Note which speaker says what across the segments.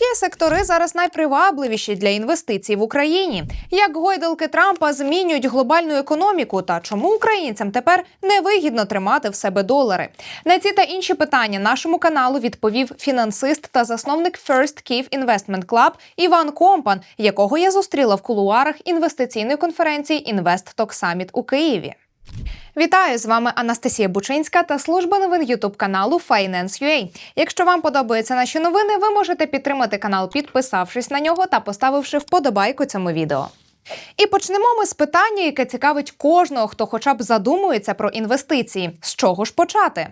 Speaker 1: Які сектори зараз найпривабливіші для інвестицій в Україні? Як гойдалки Трампа змінюють глобальну економіку? Та чому українцям тепер невигідно тримати в себе долари? На ці та інші питання нашому каналу відповів фінансист та засновник First Kyiv Investment Club Іван Компан, якого я зустріла в кулуарах інвестиційної конференції Invest Talk Summit у Києві. Вітаю з вами Анастасія Бучинська та служба новин Ютуб каналу Finance.ua. Якщо вам подобаються наші новини, ви можете підтримати канал, підписавшись на нього та поставивши вподобайку цьому відео. І почнемо ми з питання, яке цікавить кожного, хто хоча б задумується про інвестиції. З чого ж почати?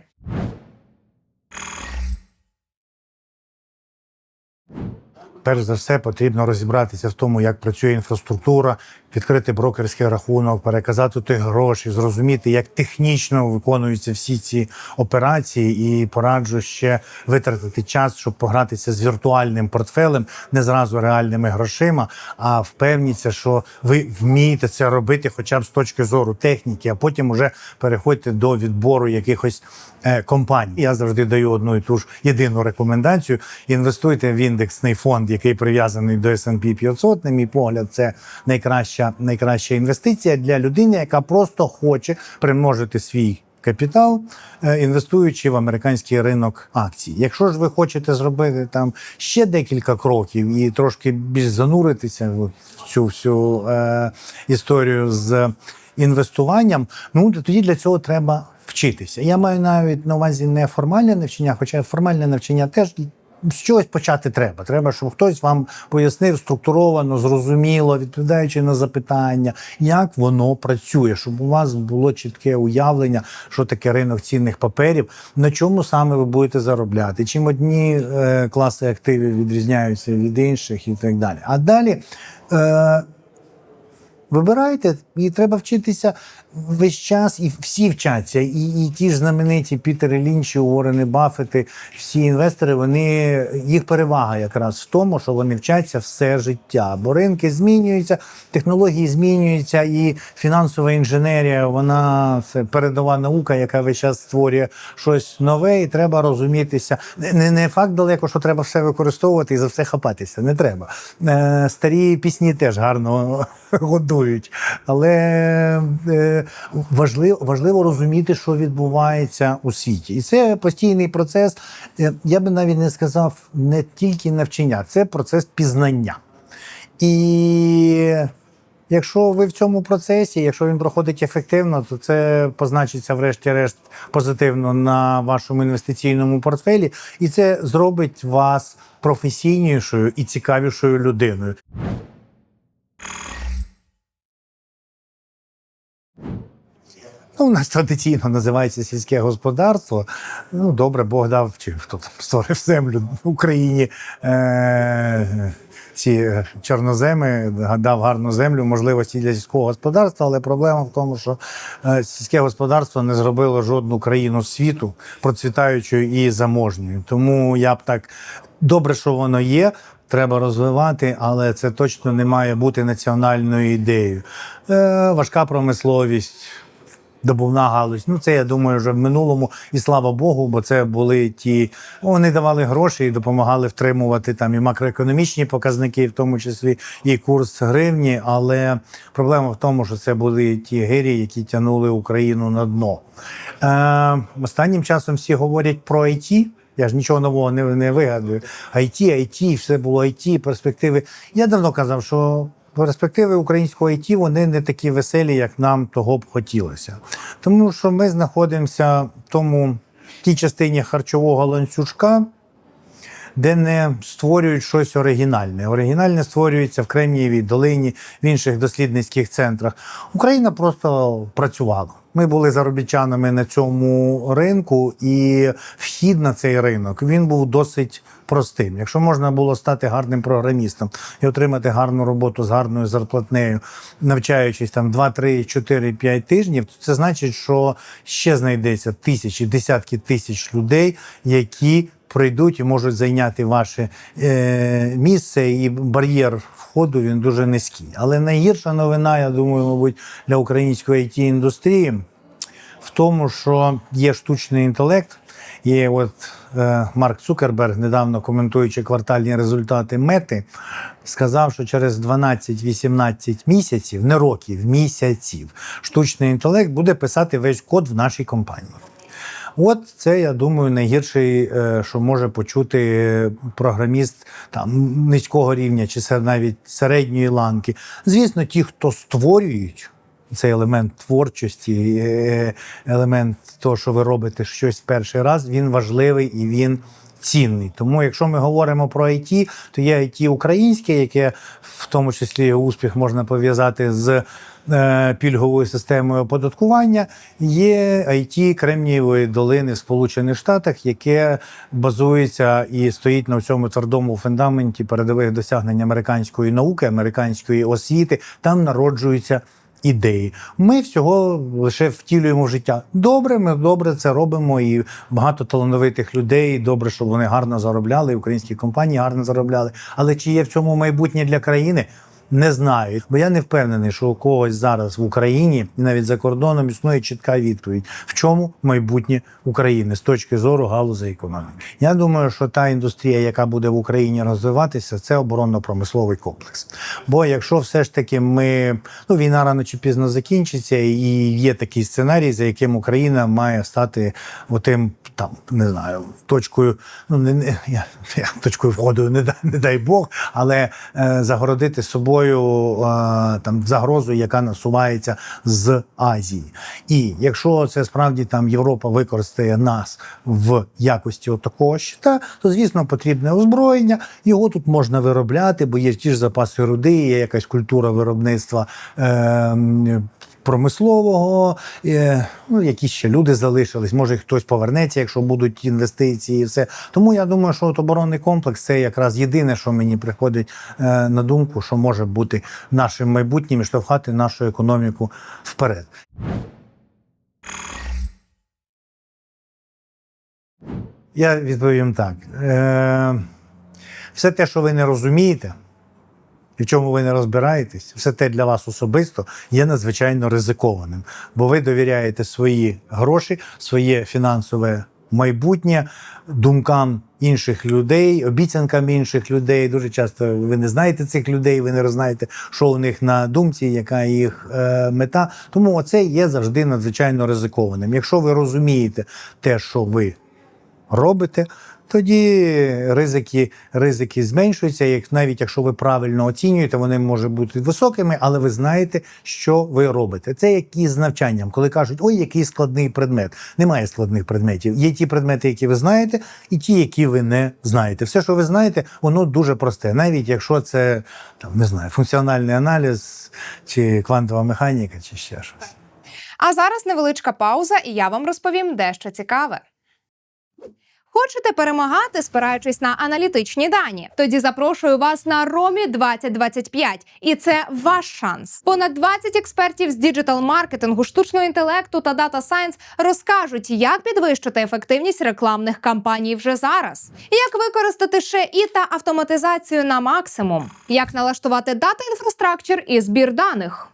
Speaker 2: Перш за все, потрібно розібратися в тому, як працює інфраструктура, відкрити брокерський рахунок, переказати тих гроші, зрозуміти, як технічно виконуються всі ці операції, і пораджу ще витратити час, щоб погратися з віртуальним портфелем, не зразу реальними грошима, а впевніться, що ви вмієте це робити, хоча б з точки зору техніки, а потім уже переходьте до відбору якихось е, компаній. Я завжди даю одну і ту ж єдину рекомендацію: інвестуйте в індексний фонд, який прив'язаний до S&P 500. На мій погляд, це найкраща, найкраща інвестиція для людини, яка просто хоче примножити свій. Капітал, е, інвестуючи в американський ринок акцій. Якщо ж ви хочете зробити там ще декілька кроків і трошки більш зануритися в цю всю е, історію з інвестуванням, ну то тоді для цього треба вчитися. Я маю навіть на увазі не формальне навчання, хоча формальне навчання теж з чогось почати треба. Треба, щоб хтось вам пояснив структуровано, зрозуміло, відповідаючи на запитання, як воно працює, щоб у вас було чітке уявлення, що таке ринок цінних паперів, на чому саме ви будете заробляти, чим одні е, класи активів відрізняються від інших і так далі. А далі. Е, Вибирайте, і треба вчитися весь час, і всі вчаться. І, і ті ж знамениті Пітери Лінші, Уоррени Баффети, всі інвестори, вони їх перевага якраз в тому, що вони вчаться все життя. Бо ринки змінюються, технології змінюються, і фінансова інженерія, вона це передова наука, яка весь час створює щось нове, і треба розумітися. Не, не факт далеко, що треба все використовувати і за все хапатися. Не треба. Е, старі пісні теж гарно годують. Але е, важливо, важливо розуміти, що відбувається у світі. І це постійний процес. Е, Я би навіть не сказав не тільки навчання, це процес пізнання. І якщо ви в цьому процесі, якщо він проходить ефективно, то це позначиться, врешті-решт, позитивно на вашому інвестиційному портфелі, і це зробить вас професійнішою і цікавішою людиною. Ну, у нас традиційно називається сільське господарство. Ну, добре, Бог дав, чи хто там створив землю в Україні. Е- ці чорноземи дав гарну землю, можливості для сільського господарства, але проблема в тому, що е, сільське господарство не зробило жодну країну світу процвітаючою і заможньою. Тому я б так добре, що воно є. Треба розвивати, але це точно не має бути національною ідеєю. Е, важка промисловість, добувна галузь. Ну, це я думаю, вже в минулому, і слава Богу, бо це були ті. Вони давали гроші і допомагали втримувати там і макроекономічні показники, в тому числі і курс гривні. Але проблема в тому, що це були ті гирі, які тягнули Україну на дно. Е, останнім часом всі говорять про IT. Я ж нічого нового не, не вигадую. IT, IT, все було IT, перспективи. Я давно казав, що перспективи українського IT вони не такі веселі, як нам того б хотілося. Тому що ми знаходимося в тому в тій частині харчового ланцюжка, де не створюють щось оригінальне. Оригінальне створюється в Кремнієвій долині, в інших дослідницьких центрах. Україна просто працювала. Ми були заробітчанами на цьому ринку, і вхід на цей ринок він був досить простим. Якщо можна було стати гарним програмістом і отримати гарну роботу з гарною зарплатнею, навчаючись там 2, 3, 4, 5 тижнів, то це значить, що ще знайдеться тисячі, десятки тисяч людей, які прийдуть і можуть зайняти ваше е, місце, і бар'єр входу він дуже низький. Але найгірша новина, я думаю, мабуть, для української it індустрії в тому, що є штучний інтелект, І от е, Марк Цукерберг, недавно коментуючи квартальні результати мети, сказав, що через 12-18 місяців, не років, місяців, штучний інтелект буде писати весь код в нашій компанії. От це, я думаю, найгірший, е, що може почути програміст там низького рівня чи навіть середньої ланки. Звісно, ті, хто створюють. Цей елемент творчості, е, елемент того, що ви робите щось перший раз, він важливий і він цінний. Тому, якщо ми говоримо про IT, то є IT українське, яке в тому числі успіх можна пов'язати з е, пільговою системою оподаткування. Є IT Кремнієвої долини в Сполучених Штатах, яке базується і стоїть на цьому твердому фундаменті передових досягнень американської науки, американської освіти. Там народжуються ідеї. Ми всього лише втілюємо в життя. Добре, ми добре це робимо, і багато талановитих людей. Добре, щоб вони гарно заробляли, і українські компанії гарно заробляли. Але чи є в цьому майбутнє для країни? Не знаю, бо я не впевнений, що у когось зараз в Україні і навіть за кордоном існує чітка відповідь, в чому майбутнє України з точки зору галузі економіки. Я думаю, що та індустрія, яка буде в Україні розвиватися, це оборонно-промисловий комплекс. Бо якщо все ж таки ми ну війна рано чи пізно закінчиться, і є такий сценарій, за яким Україна має стати отим там не знаю точкою, ну не, я, я точкою входу, не дай, не дай Бог, але е, загородити собою е, там загрозою, яка насувається з Азії. І якщо це справді там Європа використає нас в якості такого щита, то звісно потрібне озброєння. Його тут можна виробляти, бо є ті ж запаси руди, є якась культура виробництва. Е, Промислового, е, ну які ще люди залишились, може хтось повернеться, якщо будуть інвестиції, і все. Тому я думаю, що от оборонний комплекс це якраз єдине, що мені приходить е, на думку, що може бути нашим майбутнім і штовхати нашу економіку вперед. Я відповім так: Е, все те, що ви не розумієте, і в чому ви не розбираєтесь, все те для вас особисто є надзвичайно ризикованим, бо ви довіряєте свої гроші, своє фінансове майбутнє думкам інших людей, обіцянкам інших людей. Дуже часто ви не знаєте цих людей, ви не рознаєте, що у них на думці, яка їх е, мета. Тому оце є завжди надзвичайно ризикованим. Якщо ви розумієте те, що ви робите, тоді ризики, ризики зменшуються. Як навіть якщо ви правильно оцінюєте, вони можуть бути високими, але ви знаєте, що ви робите. Це як із навчанням, коли кажуть, ой, який складний предмет. Немає складних предметів. Є ті предмети, які ви знаєте, і ті, які ви не знаєте. Все, що ви знаєте, воно дуже просте. Навіть якщо це там не знаю, функціональний аналіз чи квантова механіка, чи ще щось.
Speaker 1: А зараз невеличка пауза, і я вам розповім дещо цікаве. Хочете перемагати, спираючись на аналітичні дані? Тоді запрошую вас на Ромі 2025. І це ваш шанс. Понад 20 експертів з діджитал-маркетингу, штучного інтелекту та дата сайенс розкажуть, як підвищити ефективність рекламних кампаній вже зараз, як використати ще і та автоматизацію на максимум, як налаштувати дата інфраструктур і збір даних.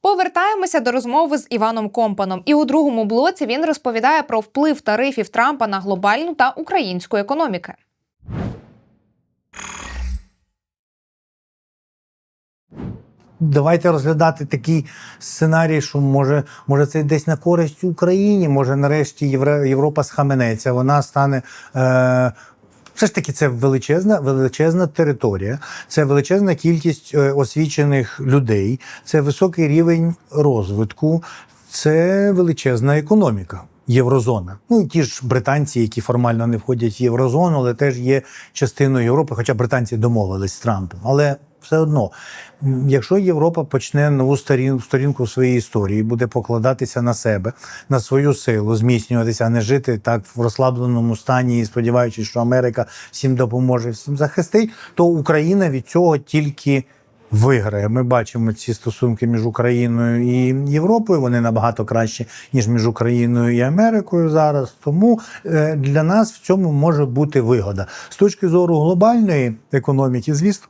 Speaker 1: Повертаємося до розмови з Іваном Компаном. І у другому блоці він розповідає про вплив тарифів Трампа на глобальну та українську економіки.
Speaker 2: Давайте розглядати такий сценарій, що може, може це десь на користь Україні. Може, нарешті Євро, Європа схаменеться. Вона стане. Е, все ж таки, це величезна, величезна територія, це величезна кількість е, освічених людей, це високий рівень розвитку, це величезна економіка. Єврозона. Ну і ті ж британці, які формально не входять в єврозону, але теж є частиною Європи, хоча британці домовились з Трампом. Але все одно, якщо Європа почне нову сторін, сторінку в своїй історії, буде покладатися на себе, на свою силу, зміцнюватися, а не жити так в розслабленому стані і сподіваючись, що Америка всім допоможе, всім захистить, то Україна від цього тільки. Виграє. Ми бачимо ці стосунки між Україною і Європою. Вони набагато кращі, ніж між Україною і Америкою зараз. Тому е, для нас в цьому може бути вигода. З точки зору глобальної економіки, звісно.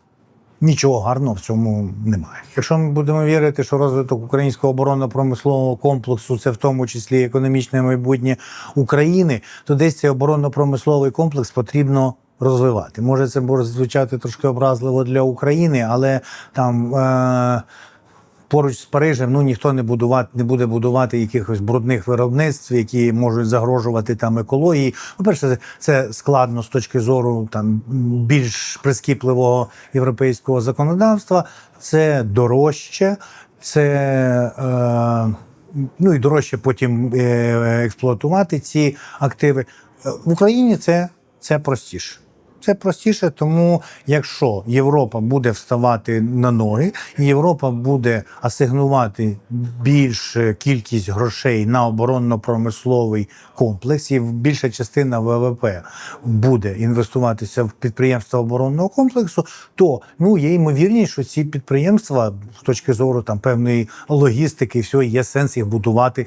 Speaker 2: Нічого гарного в цьому немає. Якщо ми будемо вірити, що розвиток українського оборонно-промислового комплексу це в тому числі економічне майбутнє України, то десь цей оборонно-промисловий комплекс потрібно розвивати. Може, це буде звучати трошки образливо для України, але там. Е- Поруч з Парижем ну ніхто не будувати не буде будувати якихось брудних виробництв, які можуть загрожувати там екології. По-перше, це- це складно з точки зору там більш прискіпливого європейського законодавства. Це дорожче, це е, ну і дорожче потім е, експлуатувати ці активи. Е, В Україні це, це простіше. Це простіше, тому якщо Європа буде вставати на ноги, Європа буде асигнувати більшу кількість грошей на оборонно-промисловий комплекс, і більша частина ВВП буде інвестуватися в підприємства оборонного комплексу, то ну є ймовірність, що ці підприємства з точки зору там певної логістики, всього є сенс їх будувати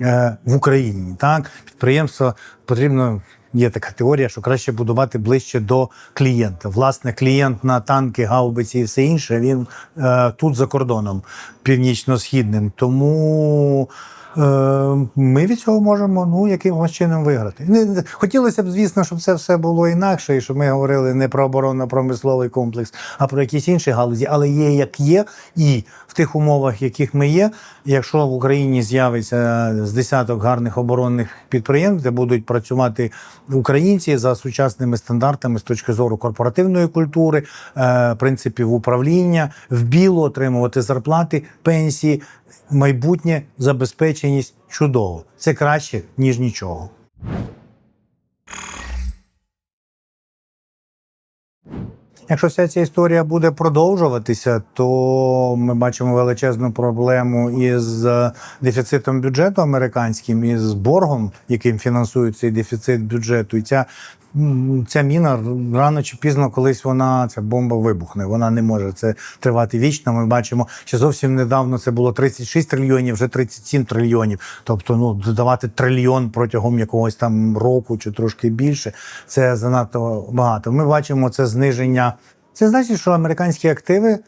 Speaker 2: е, в Україні. Так, підприємства потрібно. Є така теорія, що краще будувати ближче до клієнта. Власне, клієнт на танки, гаубиці і все інше, він е, тут за кордоном північно-східним. Тому ми від цього можемо ну, якимось чином виграти. Хотілося б, звісно, щоб це все було інакше, і щоб ми говорили не про оборонно-промисловий комплекс, а про якісь інші галузі. Але є як є, і в тих умовах, яких ми є, якщо в Україні з'явиться з десяток гарних оборонних підприємств, де будуть працювати українці за сучасними стандартами з точки зору корпоративної культури, е, принципів управління, в білу отримувати зарплати, пенсії, майбутнє забезпеченість чудово. Це краще ніж нічого. Якщо вся ця історія буде продовжуватися, то ми бачимо величезну проблему із е, дефіцитом бюджету американським і з боргом, яким фінансують цей дефіцит бюджету. І ця, ця міна рано чи пізно колись вона ця бомба вибухне. Вона не може це тривати вічно. Ми бачимо, що зовсім недавно це було 36 трильйонів, вже 37 трильйонів. Тобто, ну додавати трильйон протягом якогось там року чи трошки більше, це занадто багато. Ми бачимо це зниження. Це значить, що американські активи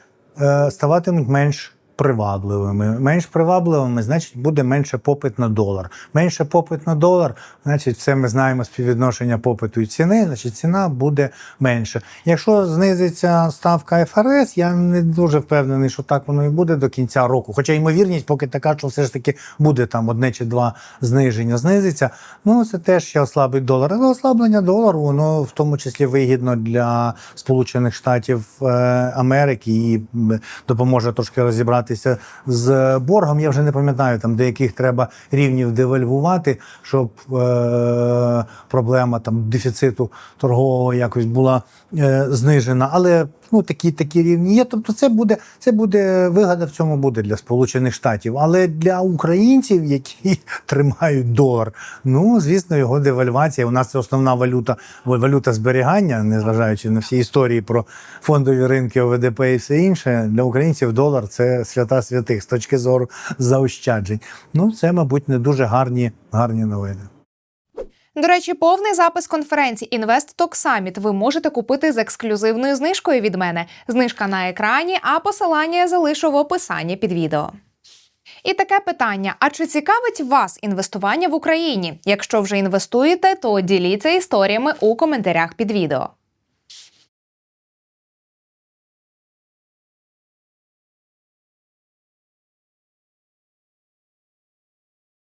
Speaker 2: е, ставатимуть менш привабливими. Менш привабливими, значить, буде менше попит на долар. Менше попит на долар, значить, це ми знаємо співвідношення попиту і ціни, значить ціна буде менше. Якщо знизиться ставка ФРС, я не дуже впевнений, що так воно і буде до кінця року. Хоча ймовірність поки така, що все ж таки буде там одне чи два зниження знизиться. Ну це теж ще ослабить долар. Але ослаблення долару, воно в тому числі вигідно для Сполучених Штатів е, Америки і допоможе трошки розібратися з боргом. Я вже не пам'ятаю там, до яких треба рівнів девальвувати, щоб е, проблема там дефіциту торгового якось була е, знижена. Але ну такі такі рівні є. Тобто, це буде це буде вигода в цьому буде для Сполучених Штатів. Але для українців, які тримають долар, ну звісно, його девальвація. У нас це основна валюта, валюта зберігання, незважаючи на всі історії про фондові ринки, ОВДП і все інше. Для українців долар це свята святих з точки зору заощаджень. Ну це, мабуть, не дуже гарні, гарні новини.
Speaker 1: До речі, повний запис конференції InvestTalk Summit ви можете купити з ексклюзивною знижкою від мене. Знижка на екрані, а посилання я залишу в описанні під відео. І таке питання: а чи цікавить вас інвестування в Україні? Якщо вже інвестуєте, то діліться історіями у коментарях під відео.